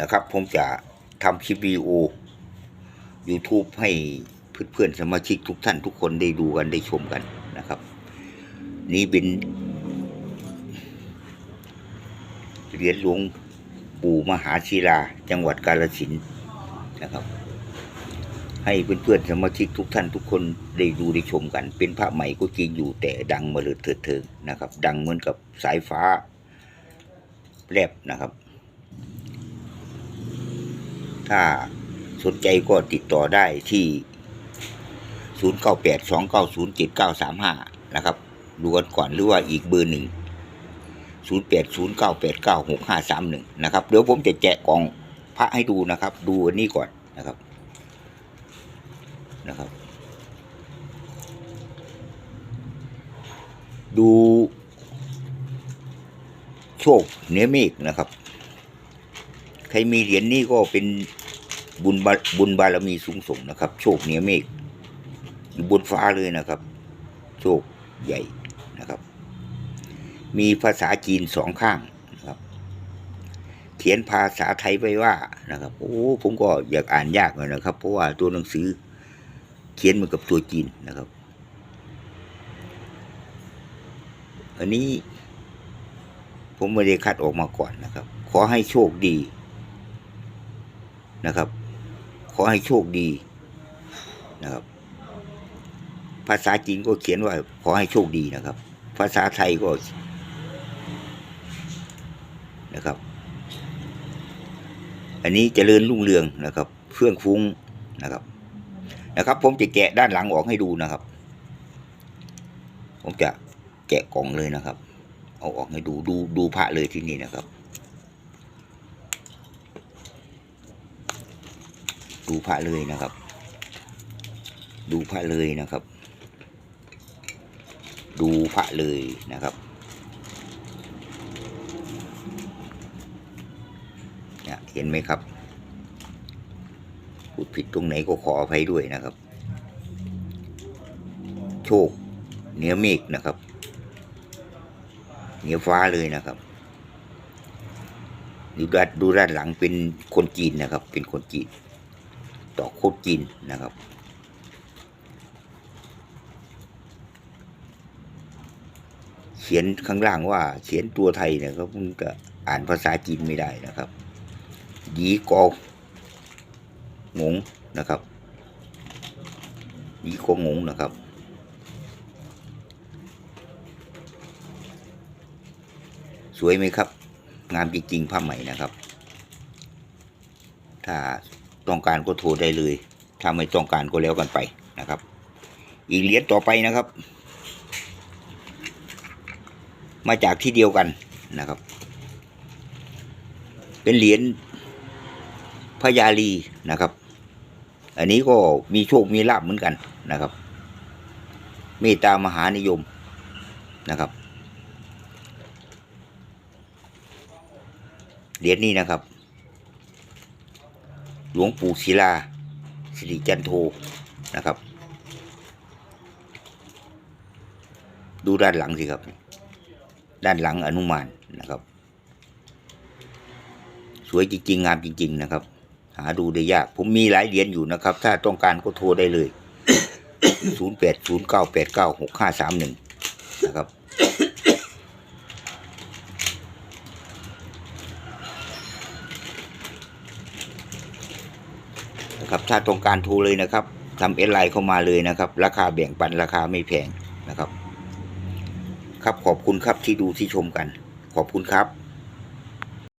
นะครับ ผมจะทำคลิปวิดีโอ YouTube ให้เพื่อนๆสมาชิกทุกท่านทุกคนได้ดูกันได้ชมกันนะครับ นี่เป็นเหรียญหลวงปู่มหาศิลา จังหวัดกาฬสินธุ์นะครับ ให้เพื่อนๆสมาชิกทุกท่านทุกคนได้ดูได้ชมกัน เป็นพระใหม่ก็จริงอยู่แต่ดังมาเลยเถิดเทิงนะครับ ดังเหมือนกับสายฟ้าแลบนะครับ ถ้าสนใจก็ติดต่อได้ที่ 0982907935 นะครับดูกันก่อนหรือว่าอีกเบอร์หนึ่ง0809896531 นะครับ เดี๋ยวผมจะแจกกล่องพระให้ดูนะครับ ดูอันนี้ก่อนนะครับนะครับ ดูโชคเนื้อเมฆนะครับ ครมีเหรียญนี้ก็เป็นบุญบาบุญบารมีสูงส่งนะครับ โชคเหนือเมฆบนฟ้าเลยนะครับ โชคใหญ่นะครับ มีภาษาจีนสองข้างนะครับ เขียนภาษาไทยไว้ว่านะครับ โอ้ผมก็อยากอ่านยากหน่อยนะครับ เพราะว่าตัวหนังสือเขียนเหมือนกับตัวจีนนะครับ อันนี้ผมไม่ได้คัดออกมาก่อนนะครับ ขอให้โชคดี นะครับ ขอให้โชคดีนะครับ ภาษาจีนก็เขียนว่า ขอให้โชคดีนะครับ ภาษาไทยก็นะครับ อันนี้เจริญรุ่งเรืองนะครับเฟื่องฟุ้งนะครับ นะครับ ผมจะแกะด้านหลังออกให้ดูนะครับ ผมจะแกะกล่องเลยนะครับ เอาออกให้ดูดูดูพระเลยที่นี่นะครับ ดูพระเลยนะครับ ดูพระเลยนะครับ ดูพระเลยนะครับเนี่ยเห็นไหมครับพูดผิดตรงไหนก็ขออภัยด้วยนะครับ โชคเหนือเมฆนะครับเหนือฟ้าเลยนะครับดูด้านดูด้านหลังเป็นคนจีนนะครับ เป็นคนจีน ดอกโคตรจีนนะครับ เขียนข้างล่างว่าเขียนตัวไทยเนี่ยก็มันก็อ่านภาษาจีนไม่ได้นะครับยีกองงนะครับยีโกงงนะครับสวยไหมครับ งามจริงๆผ้าไหม่นะครับ ถ้า ต้องการก็โทรได้เลยถ้าไม่ต้องการก็แล้วกันไปนะครับ อีกเหรียญต่อไปนะครับ มาจากที่เดียวกันนะครับ เป็นเหรียญพญาลีนะครับ อันนี้ก็มีโชคมีลาบเหมือนกันนะครับ เมตตามหานิยมนะครับเหรียญนี้นะครับ หลวงปู่ศิลาสิริจันโทนะครับ ดูด้านหลังสิครับ ด้านหลังอนุมานนะครับ สวยจริงๆ งามจริง ๆ นะครับ หาดูได้ยาก ผมมีหลายเหรียญอยู่นะครับ ถ้าต้องการก็โทรได้เลยศูนย์แปดศูนย์เก้าแปดเก้าหกห้าสามหนึ่งนะครับ นะครับ ถ้าต้องการทูเลยนะครับทำเอสไลน์เข้ามาเลยนะครับ ราคาแบ่งปันราคาไม่แพงนะครับ ครับขอบคุณครับที่ดูที่ชมกัน ขอบคุณครับ